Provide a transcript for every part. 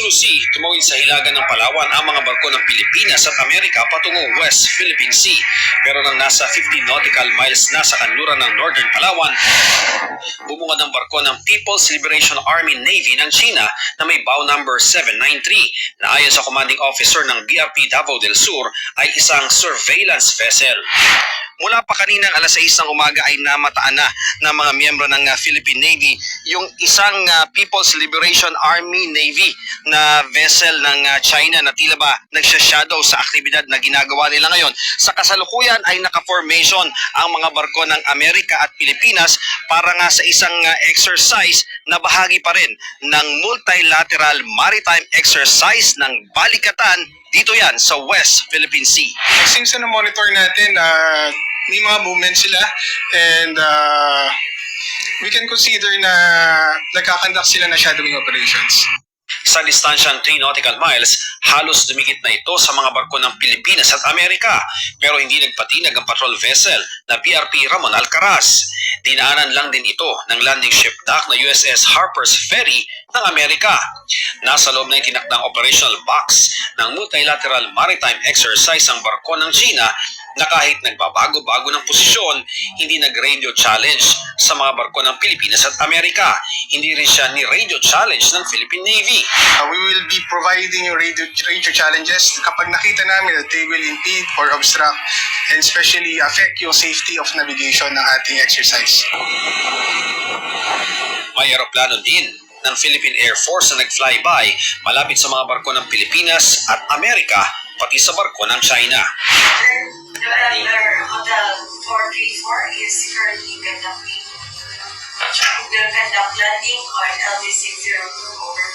Sulu Sea, tumawid sa hilagan ng Palawan ang mga barko ng Pilipinas at Amerika patungo West Philippine Sea. Pero nang nasa 50 nautical miles na sa kanluran ng Northern Palawan, bumungad ang barko ng People's Liberation Army Navy ng China na may bow number 793 na ayon sa commanding officer ng BRP Davao del Sur ay isang surveillance vessel. Mula pa kaninang alas 6 ng umaga ay namataan na ng mga miyembro ng uh, Philippine Navy yung isang uh, People's Liberation Army Navy na vessel ng uh, China na tila ba nagsha-shadow sa aktibidad na ginagawa nila ngayon. Sa kasalukuyan ay naka-formation ang mga barko ng Amerika at Pilipinas para nga sa isang exercise na bahagi pa rin ng multilateral maritime exercise ng balikatan dito yan sa West Philippine Sea. Since na monitor natin, uh, may mga movement sila and uh, we can consider na nagkakandak sila na shadowing operations. Sa distansyang 3 nautical miles, halos dumikit na ito sa mga barko ng Pilipinas at Amerika pero hindi nagpatinag ang patrol vessel na PRP Ramon Alcaraz. Dinaanan lang din ito ng landing ship dock na USS Harper's Ferry ng Amerika. Nasa loob yung tinakdang operational box ng multilateral maritime exercise ang barko ng China na kahit nagbabago-bago ng posisyon, hindi nag-radio challenge sa mga barko ng Pilipinas at Amerika. Hindi rin siya ni radio challenge ng Philippine Navy. Uh, we will be providing yung radio, radio challenges kapag nakita namin that they will impede or obstruct and especially affect yung safety of navigation ng ating exercise. May aeroplano din ng Philippine Air Force na nag-flyby malapit sa mga barko ng Pilipinas at Amerika pati sa barko ng China. November Hotel 434 is currently conducting. Will conduct landing on LD602 over.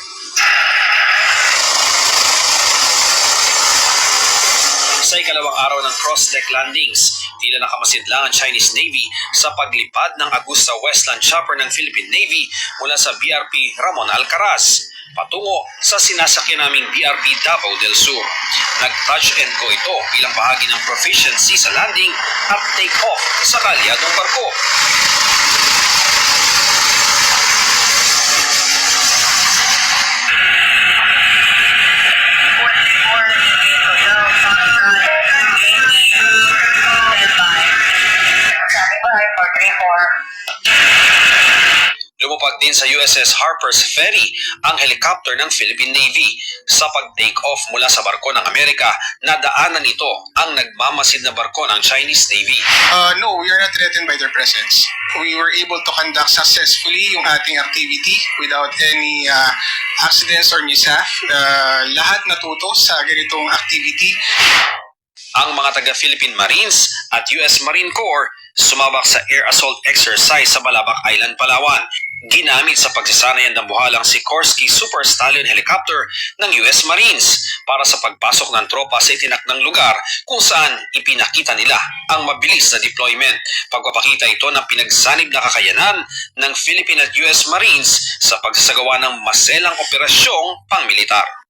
Sa ikalawang araw ng cross-deck landings, tila nakamasid lang ang Chinese Navy sa paglipad ng Augusta Westland Chopper ng Philippine Navy mula sa BRP Ramon Alcaraz patungo sa sinasakyan naming BRP Davao del Sur. Nag-touch and go ito bilang bahagi ng proficiency sa landing at take-off sa kalyadong barko. Lumupag din sa USS Harper's Ferry ang helicopter ng Philippine Navy. Sa pag-take off mula sa barko ng Amerika, nadaanan ito ang nagmamasid na barko ng Chinese Navy. Uh, no, we are not threatened by their presence. We were able to conduct successfully yung ating activity without any uh, accidents or mishap. Uh, lahat natuto sa ganitong activity. Ang mga taga-Philippine Marines at US Marine Corps sumabak sa air assault exercise sa Balabac Island, Palawan. Ginamit sa pagsasanayan ng buhalang Sikorsky Super Stallion helicopter ng US Marines para sa pagpasok ng tropa sa itinakdang lugar kung saan ipinakita nila ang mabilis na deployment. Pagpapakita ito ng pinagsanib na kakayanan ng Philippine at US Marines sa pagsasagawa ng maselang operasyong pangmilitar.